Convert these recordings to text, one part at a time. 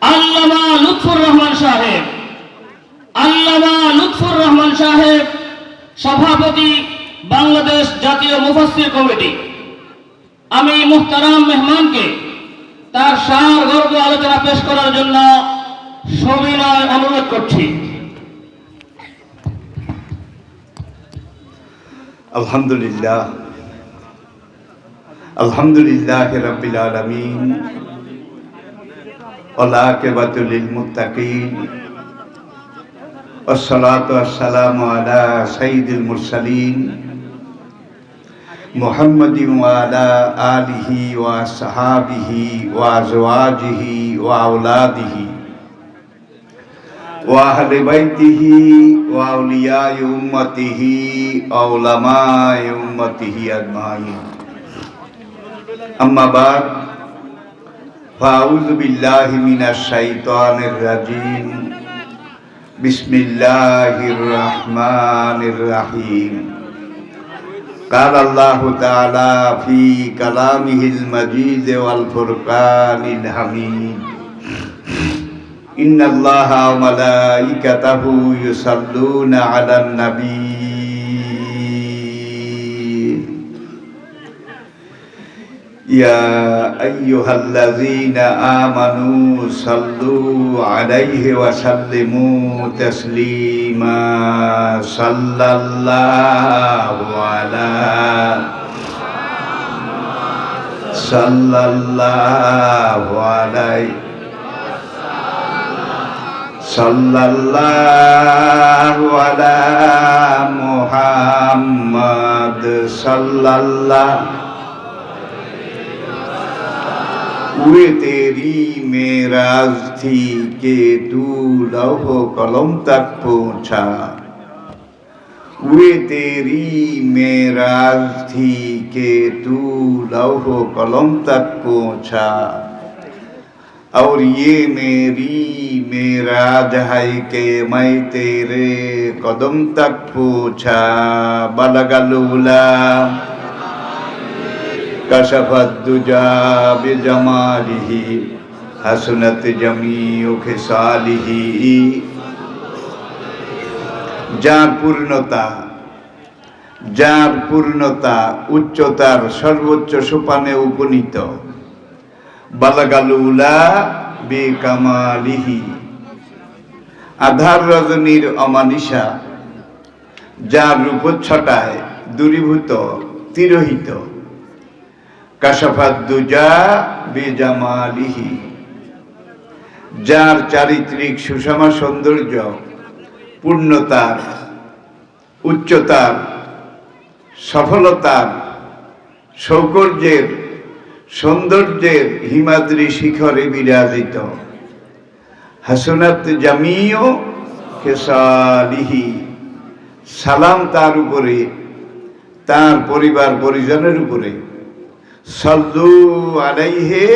আল্লামা লুৎফুর রহমান সাহেব, আল্লামা লুৎফুর রহমান সাহেব, সভাপতি বাংলাদেশ জাতীয় মুফাসসির কমিটি। আমি মুহতারাম মেহমানকে তার সার গর্ব আলোচনা পেশ করার জন্য সবিনয় অনুরোধ করছি। আলহামদুলিল্লাহ। আলহামদুলিল্লাহ রবিল আলমিন। والعاقبة للمتقين والصلاة والسلام على سيد المرسلين محمد وعلى آله وصحابه وأزواجه وأولاده وأهل بيته وأولياء أمته وعلماء أمته أجمعين. أما بعد فأعوذ بالله من الشيطان الرجيم. بسم الله الرحمن الرحيم. قال الله تعالى في كلامه المجيد والفرقان الحميد. إن الله وملائكته يصلون على النبي يا أيها الذين آمنوا صلوا عليه وسلموا تسليما. صلى الله على صلى الله عليه. صلى الله على محمد. صلى الله हुए तेरी मेराज थी के तू लौह कलम तक पहुंचा हुए तेरी मेराज थी के तू लौह कलम तक पहुंचा और ये मेरी मेराज है कि मैं तेरे कदम तक पूछा बलगलूला কাশাফাত দুজা বেজামালিহি জমি জামিউ খেসালিহি। যার পূর্ণতা যার পূর্ণতা উচ্চতার সর্বোচ্চ সোপানে উপনীত। বালাগালুলা বেকামালিহি। আধার রজনীর অমানিসা, যার রূপচ্ছটায় দূরীভূত, তিরোহিত। কাশাফাদ্দুজা বেজামালিহি। যার চারিত্রিক সুষমা সৌন্দর্য, পূর্ণতার, উচ্চতার, সফলতার, সৌকর্যের, সৌন্দর্যের হিমাদ্রি শিখরে বিরাজিত। হাসনাত জামিও খেসালিহি। সালাম তার উপরে, তার পরিবার পরিজনের উপরে। সাল্লু আলাইহে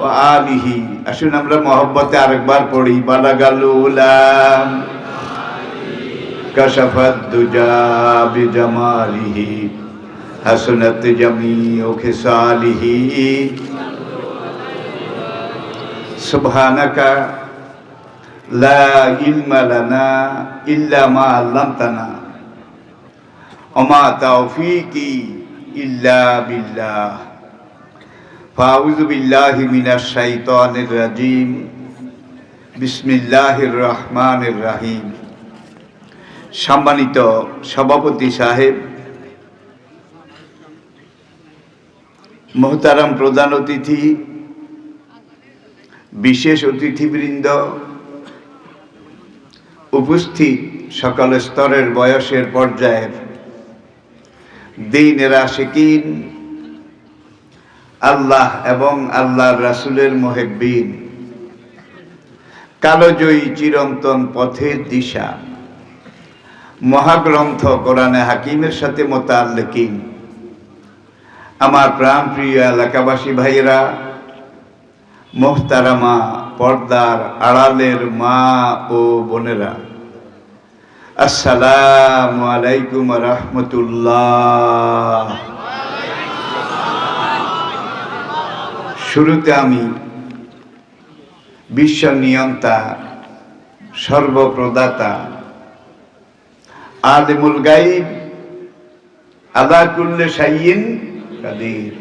ও আলিহি। আসুন আমরা মহব্বতে আরেকবার পড়ি বালাগালুলাম কাশাফাত দুজা বিজামালিহি, হাসনাত জামি ও খেসালিহি। সুবহানাকা লা ইলমা লানা ইল্লা মা আল্লামতানা। ওমা তাওফীকি إلا بالله فأعوذ بالله من الشيطان الرجيم بسم الله الرحمن الرحيم সম্মানিত সভাপতি সাহেব মোহতারাম প্রধান অতিথি বিশেষ অতিথিবৃন্দ উপস্থিত সকল স্তরের বয়সের পর্যায়ের দিন রাশিকিন আল্লাহ এবং আল্লাহর রাসুলের মোহেব্বিন। কালোজয়ী চিরন্তন পথের দিশা। মহাগ্রন্থ কোরআনে হাকিমের সাথে মোতাল্লেকিন। আমার প্রাণ প্রিয় এলাকাবাসী ভাইয়েরা, মোহতারামা পর্দার আড়ালের মা ও বোনেরা আসসালামু আলাইকুম রহমতুল্লাহ। শুরুতে আমি বিশ্ব নিয়ন্তা, সর্বপ্রদাতা আলিমুল গাইব আদা কুল্লে সাইয়িন কাদির,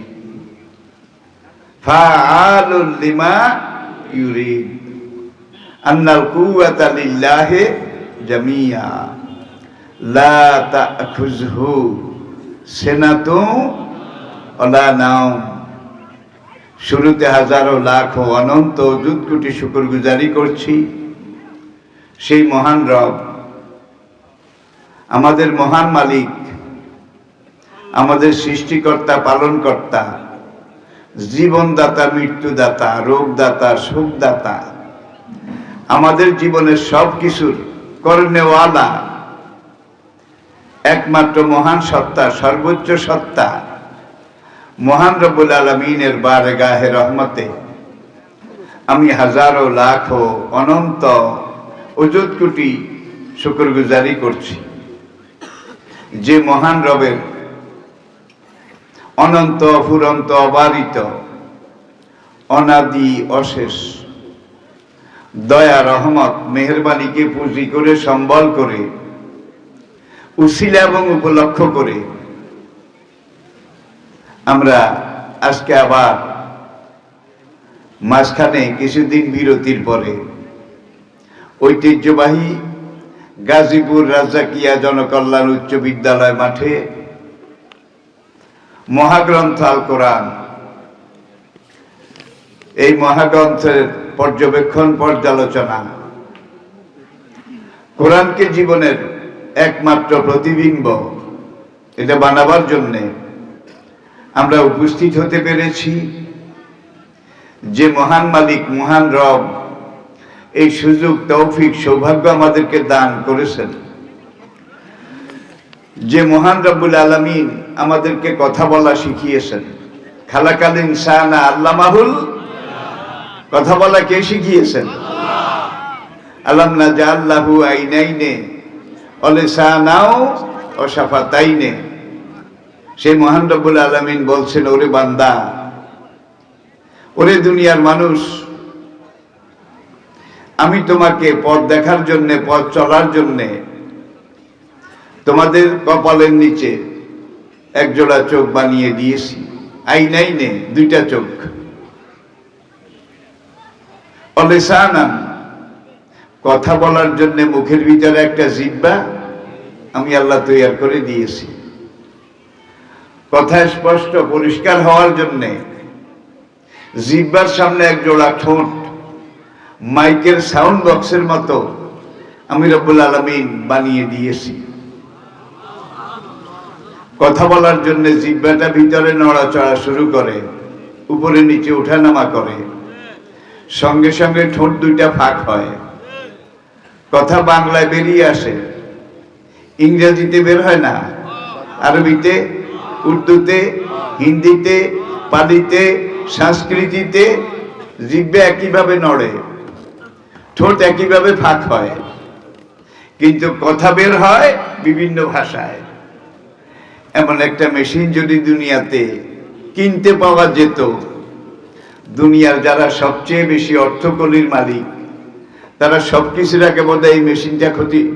ফাআলুল লিমা ইউরিদ। জামিয়া। লা তাখুযহু সিনাতু ওয়ালা নাওম। শুরুতে হাজারো লাখ ও অনন্ত অযুত কোটি শুকর গুজারি করছি। সেই মহান রব, আমাদের মহান মালিক, আমাদের সৃষ্টিকর্তা, পালনকর্তা, জীবনদাতা, মৃত্যুদাতা, রোগদাতা, সুখদাতা, আমাদের জীবনের সব কিছুর কর্ণেওয়ালা একমাত্র মহান সত্তা, সর্বোচ্চ সত্তা। মহান রব্বুল আলমিনের বারে গাহে রহমতে আমি হাজারো লাখো অনন্ত অযুত কোটি শুকরগুজারি করছি। যে মহান রবের অনন্ত, অফুরন্ত, অবারিত, অনাদি, অশেষ দয়া রহমত, মেহরবানিকে পুঁজি করে, সম্বল করে উশিলা এবং উপলক্ষ করে। আমরা আজকে আবার মাঝখানে কিছুদিন বিরতির পরে ঐতিহ্যবাহী গাজীপুর রাজাকিয়া জনকল্যাণ উচ্চ বিদ্যালয় মাঠে মহাগ্রন্থ আল কোরআন। এই মহাগ্রন্থের পর্যবেক্ষণ, পর্যালোচনা। কোরআনকে জীবনের একমাত্র প্রতিবিম্ব। এটা বানাবার জন্যে আমরা উপস্থিত হতে পেরেছি যে মহান মালিক, মহান রব এই সুযোগ, তৌফিক, সৌভাগ্য আমাদেরকে দান করেছেন। যে মহান রব্বুল আলমিন আমাদেরকে কথা বলা শিখিয়েছেন। খালাকালীন সাহানা আল্লাহ মাহুল কথা বলা কে শিখিয়েছেন? আলাম না যা আল্লাহু আইনাইনে অলে সাহানাও ও সাফাতাইনে সেই মহান রব্বুল আলমিন বলছেন, ওরে বান্দা, ওরে দুনিয়ার মানুষ, আমি তোমাকে পথ দেখার জন্যে, পথ চলার জন্যে তোমাদের কপালের নিচে একজোড়া চোখ বানিয়ে দিয়েছি। আইনাই নে দুইটা চোখ। অলেসানান। কথা বলার জন্য মুখের ভিতরে একটা জিব্বা আমি আল্লাহ তৈয়ার করে দিয়েছি। কথা স্পষ্ট, পরিষ্কার হওয়ার জন্যে জিব্বার সামনে এক জোড়া ঠোঁট, মাইকের সাউন্ড বক্সের মতো আমি রব্বুল আলমিন বানিয়ে দিয়েছি। কথা বলার জন্য জিব্বাটা ভিতরে নড়াচড়া শুরু করে, উপরে নিচে ওঠানামা করে। সঙ্গে সঙ্গে ঠোঁট দুইটা ফাঁক হয়। কথা বাংলায় বেরিয়ে আসে। ইংরেজিতে বের হয় না। আরবিতে, উর্দুতে, হিন্দিতে, পালিতে, সংস্কৃতিতে জিব্বে একইভাবে নড়ে। ঠোঁট একইভাবে ফাঁক হয়। কিন্তু কথা বের হয় বিভিন্ন ভাষায়। এমন একটা মেশিন যদি দুনিয়াতে কিনতে পাওয়া যেত দুনিয়ার যারা সবচেয়ে বেশি অর্থকলির মালিক, তারা সব কিছুর আগে বোধ এই মেশিনটা ক্ষতি-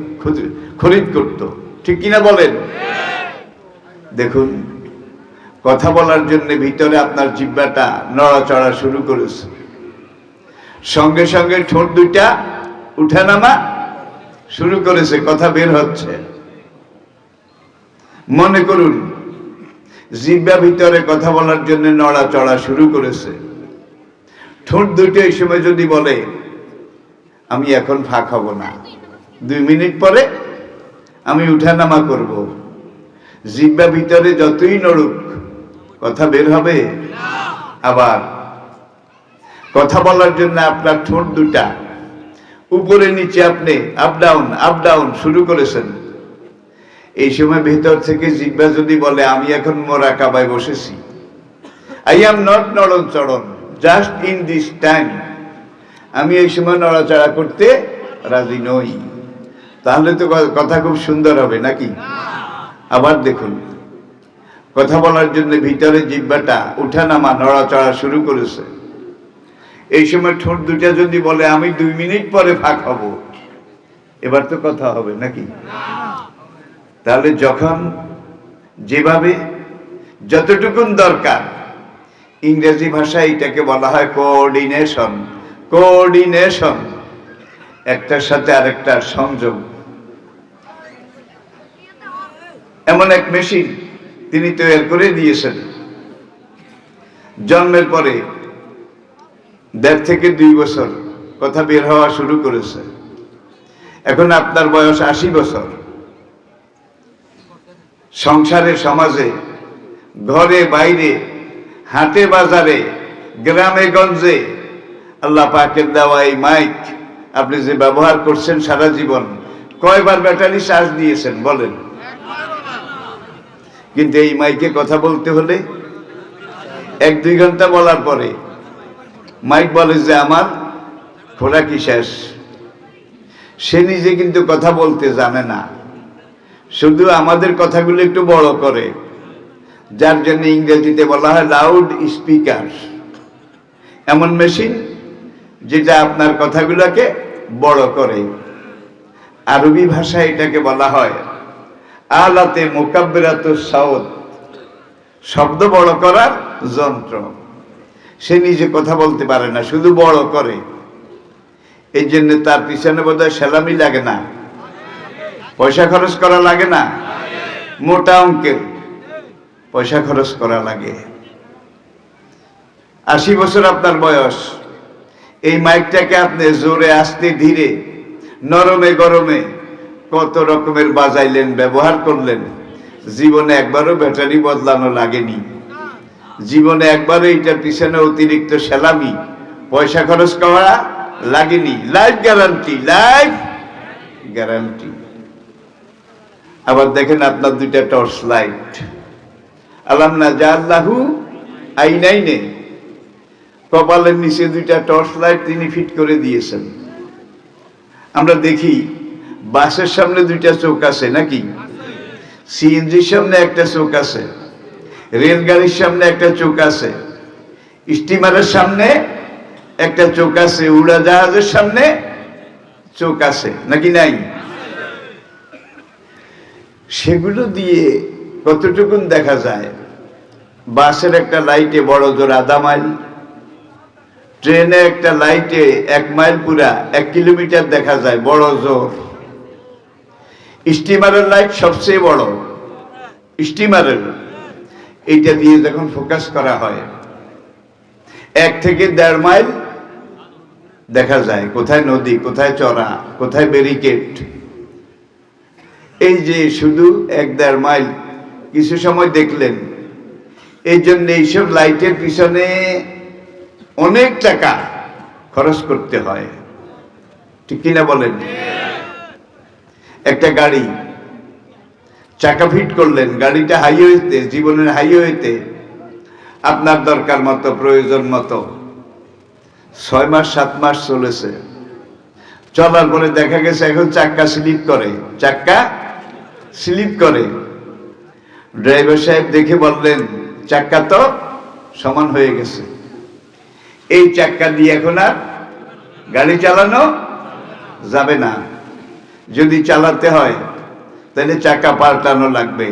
খরিদ করত। ঠিক কিনা বলেন? দেখুন, কথা বলার জন্য ভিতরে আপনার জিব্বাটা নড়াচড়া শুরু করেছে। সঙ্গে সঙ্গে ঠোঁট দুইটা উঠানামা শুরু করেছে, কথা বের হচ্ছে। মনে করুন, জিব্বা ভিতরে কথা বলার জন্য নড়াচড়া শুরু করেছে। ঠোঁট দুটো এই সময় যদি বলে, আমি এখন ফাঁক হব না। দুই মিনিট পরে, আমি উঠানামা করব। জিব্বা ভিতরে যতই নড়ুক, কথা বের হবে। আবার কথা বলার জন্য আপনার ঠোঁট দুটা উপরে নিচে আপনি আপ ডাউন আপ ডাউন শুরু করেছেন। এই সময় ভেতর থেকে জিব্বা যদি বলে, আমি এখন মোরা কাবায় বসেছি। আই এম নট নড়ন চড়ন। জাস্ট ইন দিস টাইম আমি এই সময় নড়াচড়া করতে রাজি নই। তাহলে তো কথা খুব সুন্দর হবে, নাকি? আবার দেখুন। কথা বলার জন্য ভিতরে জিব্বাটা উঠানামা নড়াচড়া শুরু করেছে। এই সময় ঠোঁট দুটা যদি বলে, আমি দুই মিনিট পরে ফাঁক হব। এবার তো কথা হবে, নাকি? তাহলে যখন যেভাবে, যতটুকুন দরকার ইংরেজি ভাষায় এটাকে বলা হয় কোঅর্ডিনেশন কোঅর্ডিনেশন একটার সাথে আরেকটার সংযোগ। এমন এক মেশিন তিনি তৈরি করে দিয়েছেন। জন্মের পরে দেড় থেকে দুই বছর কথা বের হওয়া শুরু করেছে। এখন আপনার বয়স আশি বছর। সংসারে, সমাজে, ঘরে, বাইরে হাটে বাজারে, গ্রামে, গঞ্জে, আল্লাহ পাকের দেওয়া এই মাইক আপনি যে ব্যবহার করছেন সারা জীবন, কয়বার ব্যাটারি চার্জ দিয়েছেন বলেন? কিন্তু এই মাইকে কথা বলতে হলে এক দুই ঘণ্টা বলার পরে মাইক বলে যে আমার খোরাকি শেষ? সে নিজে কিন্তু কথা বলতে জানে না। শুধু আমাদের কথাগুলো একটু বড় করে। যার জন্য ইংরেজিতে বলা হয় লাউড স্পিকার এমন মেশিন যেটা আপনার কথাগুলোকে বড় করে। আরবি ভাষায় এটাকে বলা হয় আলাতে মোকাব্বেরাত সাউদ। শব্দ বড় করার যন্ত্র। সে নিজে কথা বলতে পারে না, শুধু বড় করে। এই জন্য তার পিছনে বোধহয় সেলামি লাগে না। পয়সা খরচ করা লাগে না। মোটা অঙ্কের। পয়সা খরচ করা লাগে। আশি বছর আপনার বয়স। এই মাইকটাকে আপনি জোরে আসতে ধীরে, নরমে গরমে কত রকমের বাজাইলেন, ব্যবহার করলেন। জীবনে একবারও ব্যাটারি বদলানো লাগেনি। জীবনে একবারও এইটার পিছনে অতিরিক্ত সেলামি, পয়সা খরচ করা লাগেনি। লাইফ গ্যারান্টি লাইফ গ্যারান্টি আবার দেখেন আপনার দুইটা টর্চ লাইট আলাম না যা আল্লাহু আইনাইনে। কপালের নিচে দুইটা টর্চ লাইট তিনি ফিট করে দিয়েছেন। আমরা দেখি, বাসের সামনে দুইটা চোখ আছে নাকি? সিএনজির সামনে একটা চোখ আছে, রেলগাড়ির সামনে একটা চোখ আছে, স্টিমারের সামনে একটা চোখ আছে, উড়াজাহাজের সামনে চোখ আছে, নাকি নাই? সেগুলো দিয়ে কতটুকুন দেখা যায়? বাসের একটা লাইটে বড় জোর আধা মাইল, ট্রেনে একটা লাইটে এক মাইল পুরা এক কিলোমিটার দেখা যায় বড় জোর। স্টিমারের লাইট সবচেয়ে বড়। স্টিমারের, এইটা দিয়ে যখন ফোকাস করা হয়, এক থেকে দেড় মাইল দেখা যায়, কোথায় নদী, কোথায় চড়া, কোথায় ব্যারিকেড। এই যে শুধু এক দেড় মাইল কিছু সময় দেখলেন। এই জন্য এইসব লাইটের পিছনে অনেক টাকা খরচ করতে হয়। ঠিক কিনা বলেন? একটা গাড়ি, চাকা ফিট করলেন, গাড়িটা হাইওয়েতে জীবনের হাইওয়েতে আপনার দরকার মতো, প্রয়োজন মতো, ছয় মাস, সাত মাস চলেছে। চলার পরে দেখা গেছে এখন চাক্কা স্লিপ করে, চাক্কা স্লিপ করে। ড্রাইভার সাহেব দেখে বললেন, চাক্কা তো সমান হয়ে গেছে। এই চাক্কা দিয়ে এখন আর গাড়ি চালানো যাবে না। যদি চালাতে হয়, তাহলে চাকা পাল্টানো লাগবে।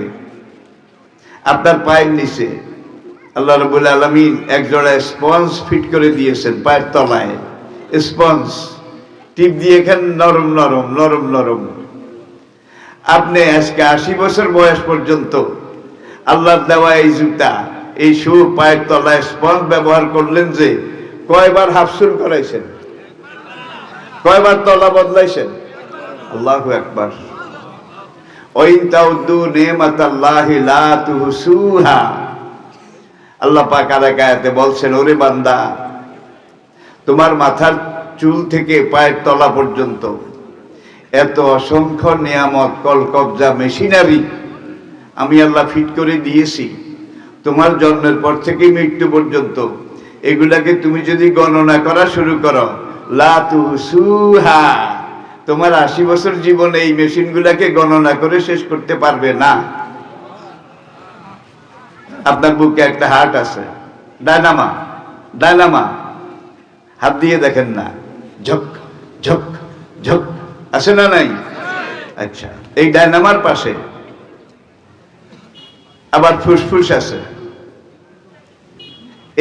আপনার পায়ের নিচে আল্লাহ রবুল আলমিন এক জোড়া স্পঞ্জ ফিট করে দিয়েছেন পায়ের তলায়। স্পঞ্জ, টিপ দিয়ে এখানে নরম নরম নরম নরম। আপনি আজকে আশি বছর বয়স পর্যন্ত আল্লাহর দেওয়া এই জুতা, এই শু পায়ের তলায় স্পঞ্জ ব্যবহার করলেন যে, কয়বার হাফসুল করাইছেন? কয়বার তলা বদলাইছেন? আল্লাহ একবার আল্লাহ পাক আরাকায়াতে বলছেন, ওরে বান্দা, তোমার মাথার চুল থেকে পায়ের তলা পর্যন্ত এত অসংখ্য নিয়ামত, কলকবজা, মেশিনারি আমি আল্লাহ ফিট করে দিয়েছি। তোমার জন্মের পর থেকে মৃত্যু পর্যন্ত। এগুলাকে তুমি যদি গণনা করা শুরু করো লা তুহসুহা তোমার আশি বছর জীবনে এই মেশিনগুলাকে গণনা করে শেষ করতে পারবে না। আপনার বুকে একটা হার্ট আছে। Dynamo dynamo. হাত দিয়ে দেখেন না। ঝক ঝক ঝক। আছে না নাই? আচ্ছা এই ডায়নামার পাশে আবার ফুসফুস আছে।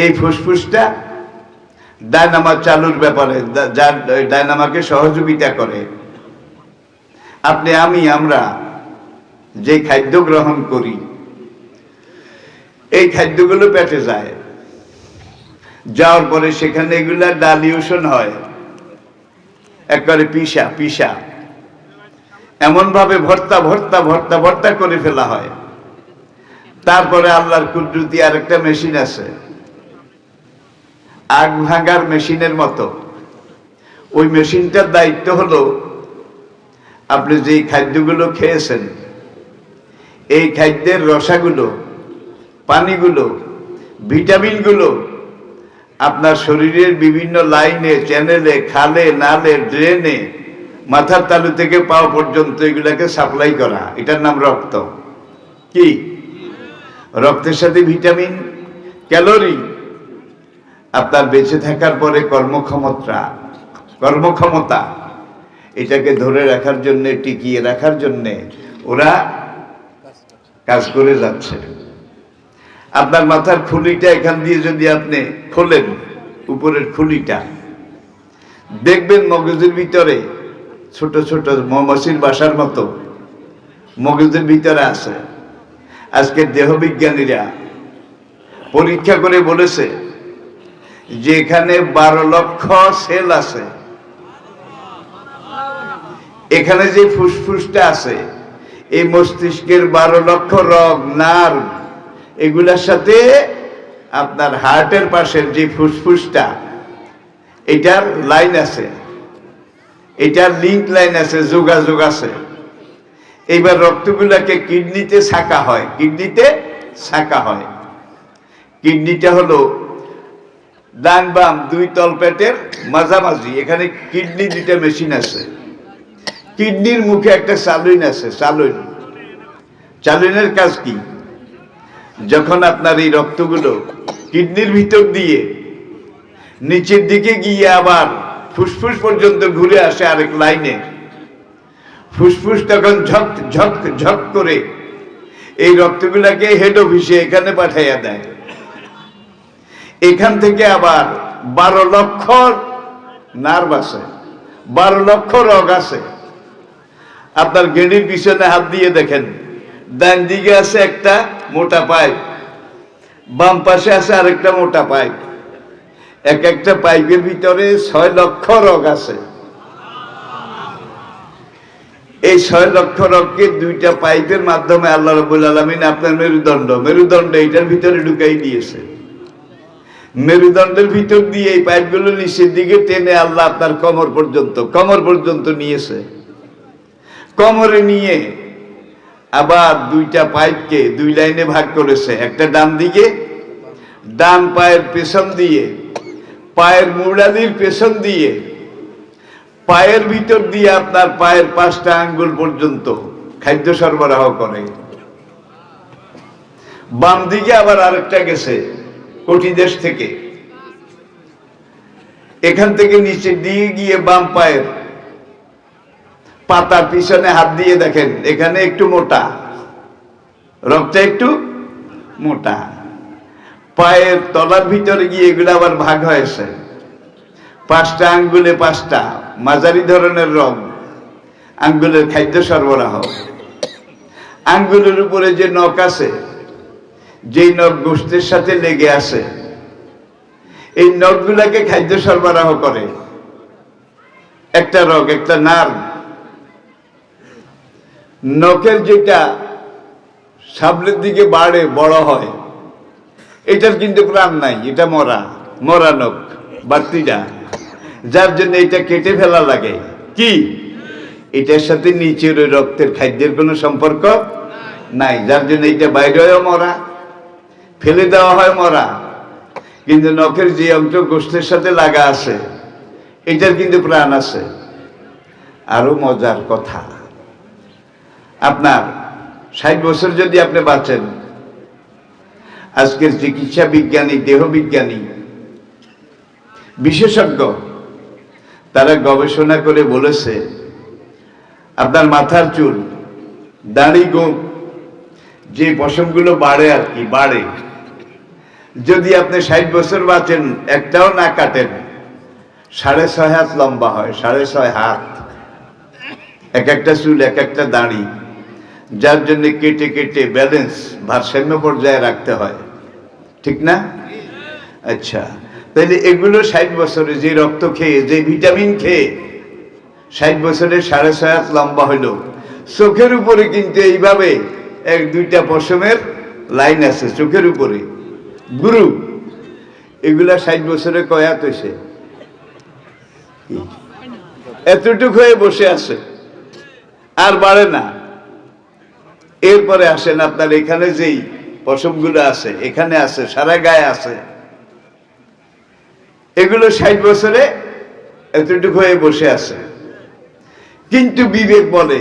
এই ফুসফুসটা ডায়নামা চালুর ব্যাপারে যার ডায়নামাকে সহযোগিতা করে। আপনি, আমি, আমরা যে খাদ্য গ্রহণ করি, এই খাদ্যগুলো পেটে যায়। যাওয়ার পরে সেখানে এগুলা ডালিউশন হয়। একবারে পিসা পিসা। এমনভাবে ভর্তা ভর্তা ভর্তা ভর্তা করে ফেলা হয়। তারপরে আল্লাহর কুদরতি আর একটা মেশিন আছে। আগ ভাঙার মেশিনের মতো। ওই মেশিনটার দায়িত্ব হলো, আপনি যেই খাদ্যগুলো খেয়েছেন, এই খাদ্যের রসাগুলো, পানিগুলো, ভিটামিনগুলো আপনার শরীরের বিভিন্ন লাইনে, চ্যানেলে, খালে, নালে, ড্রেনে, মাথার তালু থেকে পাওয়া পর্যন্ত এগুলাকে সাপ্লাই করা। এটার নাম রক্ত। কি? রক্তের সাথে ভিটামিন, ক্যালোরি। আপনার বেঁচে থাকার পরে কর্মক্ষমতা কর্মক্ষমতা। এটাকে ধরে রাখার জন্য, টিকিয়ে রাখার জন্য ওরা কাজ করে যাচ্ছে। আপনার মাথার খুলিটা এখান দিয়ে যদি আপনি খোলেন, উপরের খুলিটা, দেখবেন মগজের ভিতরে ছোট ছোট মৌমাছির বাসার মতো মগজের ভিতরে আছে। আজকে দেহবিজ্ঞানীরা পরীক্ষা করে বলেছে যে এখানে বারো লক্ষ সেল আছে, এখানে যে ফুসফুসটা আছে, এই মস্তিষ্কের বারো লক্ষ রগ, নার্ভ, এগুলার সাথে আপনার হার্টের পাশের যে ফুসফুসটা, এটার লাইন আছে, এটার লিঙ্ক লাইন আছে, যোগাযোগ আছে। এইবার রক্তগুলাকে কিডনিতে ছাকা হয়। কিডনিতে ছাকা হয়। কিডনিটা হলো ডান বাম দুই তলপেটের মাঝামাঝি। এখানে কিডনি দুইটা মেশিন আছে। কিডনির মুখে একটা চালুইন আছে চালুইন চালুইনের কাজ কি? যখন আপনার এই রক্তগুলো কিডনির ভিতর দিয়ে নিচের দিকে গিয়ে আবার ফুসফুস পর্যন্ত ঘুরে আসে আরেক লাইনে ফুসফুস তখন ঝক ঝক ঝক করে। এই রক্তগুলাকে হেড অফিসে এখানে পাঠাইয়া দেয়। এখান থেকে আবার বারো লক্ষ নার্ভ আছে, বারো লক্ষ রগ আছে। আপনার গেড়ির পিছনে হাত দিয়ে দেখেন, ডান দিকে আছে একটা মোটা পাইপ, বাম পাশে আছে আরেকটা মোটা পাইপ। এক একটা পাইপের ভিতরে ছয় লক্ষ রগ আছে। এই ছয় লক্ষ রগকে দুইটা পাইপের মাধ্যমে আল্লাহ রবুল আলমিন আপনার মেরুদণ্ড মেরুদণ্ড এটার ভিতরে ঢুকাই দিয়েছে। মেরুদণ্ডের ভিতর দিয়ে এই পাইপগুলো নিচের দিকে টেনে আল্লাহ আপনার কমর পর্যন্ত কমর পর্যন্ত নিয়েছে। কমরে নিয়ে আবার দুইটা পাইপকে দুই লাইনে ভাগ করেছে, একটা ডান দিকে, ডান পায়ের পেছন দিয়ে, পায়ের মুড়ালির পেছন দিয়ে পায়ের ভিতর দিয়ে আপনার পায়ের পাঁচটা আঙ্গুল পর্যন্ত খাদ্য সরবরাহ করে। বাম দিকে আবার আরেকটা গেছে, কোটি দেশ থেকে। এখান থেকে নিচে দিয়ে গিয়ে বাম পায়ের পাতার পিছনে হাত দিয়ে দেখেন, এখানে একটু মোটা। রক্তটা একটু মোটা। পায়ের তলার ভিতরে গিয়ে এগুলো আবার ভাগ হয়েছে। পাঁচটা আঙ্গুলে পাঁচটা। মাঝারি ধরনের রং। আঙ্গুলের খাদ্য সরবরাহ। আঙ্গুলের উপরে যে নখ আছে, যেই নখ গোষ্ঠীর সাথে লেগে আছে, এই নখগুলাকে খাদ্য সরবরাহ করে। একটা রোগ, একটা নার্ভ। নখের যেটা সামনের দিকে বাড়ে, বড় হয়, এটার কিন্তু প্রাণ নাই, এটা মরা। মরা নখ বাড়তিটা যার জন্য এটা কেটে ফেলা লাগে। কি? এটার সাথে নিচের ওই রক্তের খাদ্যের কোনো সম্পর্ক নাই। যার জন্য এটা বাইরেও মরা, ফেলে দেওয়া হয় মরা। কিন্তু নখের যে অংশ গোষ্ঠের সাথে লাগা আছে, এটার কিন্তু প্রাণ আছে। আরও মজার কথা, আপনার ষাট বছর যদি আপনি বাঁচেন, আজকের চিকিৎসা বিজ্ঞানী দেহ বিজ্ঞানী বিশেষজ্ঞ তারা গবেষণা করে বলেছে, আপনার মাথার চুল, দাড়ি গোপ যে পশমগুলো বাড়ে আর কি, বাড়ে। যদি আপনি ষাট বছর বাঁচেন, একটাও না কাটেন, সাড়ে ছয় হাত লম্বা হয়, সাড়ে ছয় হাত। এক একটা চুল, এক একটা দাড়ি। যার জন্য কেটে কেটে ব্যালেন্স ভারসাম্য পর্যায়ে রাখতে হয়। ঠিক না? আচ্ছা। তাহলে এগুলো ষাট বছরে যে রক্ত খেয়ে, যে ভিটামিন খেয়ে, ষাট বছরে সাড়ে ছয় হাত লম্বা হলো চোখের উপরে কিন্তু এইভাবে এক, দুইটা পশমের লাইন আছে চোখের উপরে। গুরু, এগুলা ষাট বছরে কয়াত হয়েছে এতটুক হয়ে বসে আছে। আর বাড়ে না। এরপরে আসেন আপনার এখানে যেই পশমগুলো আছে, এখানে আছে, সারা গায়ে আছে। এগুলো ষাট বছরে এতটুকু হয়ে বসে আছে। কিন্তু বিবেক বলে,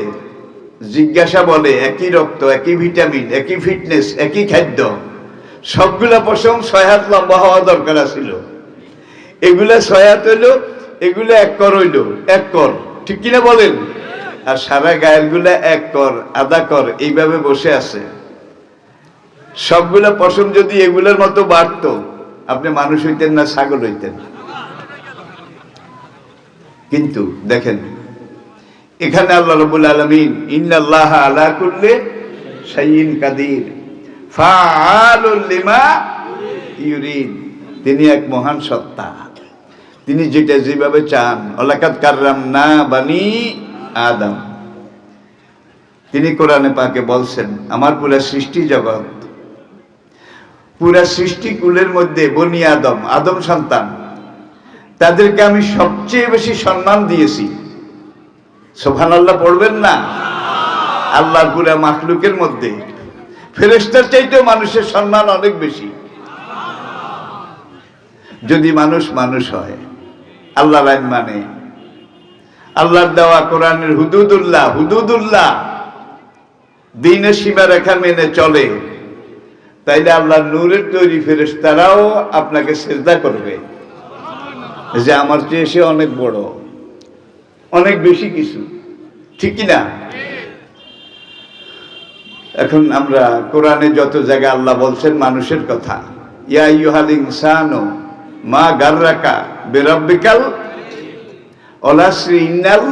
জিজ্ঞাসা বলে, একই রক্ত, একই ভিটামিন, একই ফিটনেস, একই খাদ্য, সবগুলা পশম ছয় হাত লম্বা হওয়া দরকার ছিল এগুলা ছয় হাত হইল, এগুলো এক কর হইল, এক কর, ঠিক কিনা বলেন? আর সারা গায়ের এক কর, আধা কর, এইভাবে বসে আছে। সবগুলা পশম যদি এগুলোর মতো বাড়তো আপনি মানুষ হইতেন না ছাগল হইতেন? কিন্তু দেখেন, এখানে আল্লাহ রবুল আলমিন, ইন্নাল্লাহ আলা করলে সাইন কাদির লিমা ইউরিদ। তিনি এক মহান সত্তা। তিনি যেটা যেভাবে চান অলাকাত কাররাম না বানি আদম। তিনি কোরআনে পাকে বলছেন, আমার পুরা সৃষ্টি জগৎ পুরা সৃষ্টি কুলের মধ্যে বনি আদম আদম সন্তান। তাদেরকে আমি সবচেয়ে বেশি সম্মান দিয়েছি। সোফান আল্লাহ পড়বেন না? আল্লাহর পুরা মাখলুকের মধ্যে। ফেরেস্তার চাইতেও মানুষের সম্মান অনেক বেশি। যদি মানুষ মানুষ হয়, আল্লাহ লাইন মানে। আল্লাহর দেওয়া কোরআনের হুদুদুল্লাহ হুদুদুল্লাহ। দিনের সীমারেখা মেনে চলে। তাইলে আল্লাহ নূরের তৈরি ফেরেশতারাও আপনাকে শ্রদ্ধা করবে। যে আমার চেয়ে সে অনেক বড়, অনেক বেশি কিছু, ঠিক না এখন আমরা কোরআনে যত জায়গায় আল্লাহ বলছেন মানুষের কথা, ইয়া ইউহাল ইনসানো মা গাররাকা বেরব্বিকাল অলাশ্রী ইন্নাল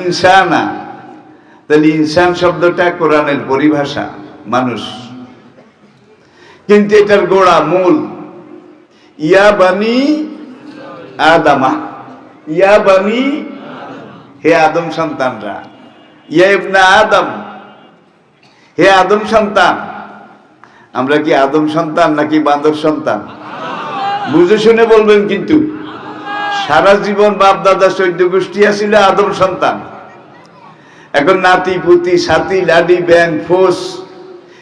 ইনসানা। তাহলে ইনসান শব্দটা কোরআনের পরিভাষা, মানুষ কিন্তু এটার গোড়া, মূল। ইয়া বানি আদামা। ইয়া বানি হে আদম সন্তানরা। ইয়া ইবনা আদম। হে আদম সন্তান। আমরা কি আদম সন্তান নাকি বান্দর সন্তান? বুঝে শুনে বলবেন কিন্তু। সারা জীবন বাপ, দাদা চৈদ্য গোষ্ঠী আছিল আদম সন্তান। এখন নাতি, পুতি, সাথী, লাডি ব্যাং ফোস।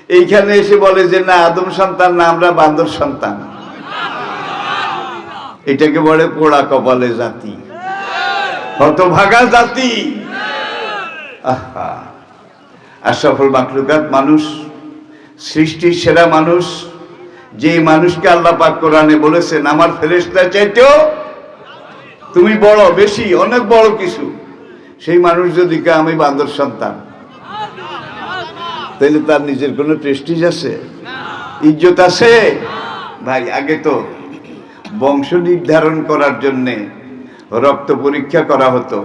এইখানে এসে বলে যে, না, আদম সন্তান না, আমরা বান্দর সন্তান। এটাকে বলে পোড়া কপালে জাতি। হতভাগা জাতি। আহা। আশরাফুল মাকলুকাত মানুষ, সৃষ্টির সেরা মানুষ যে মানুষকে আল্লাহ পাক কোরআনে বলেছেন, আমার ফেরেশতা চাইতেও তুমি বড়, বেশি, অনেক বড় কিছু। সেই মানুষ যদি আমি বান্দর সন্তান। তাহলে তার নিজের কোনো প্রেস্টিজ আছে? ইজ্জত আছে? ভাই, আগে তো বংশ নির্ধারণ করার জন্যে রক্ত পরীক্ষা করা হতো।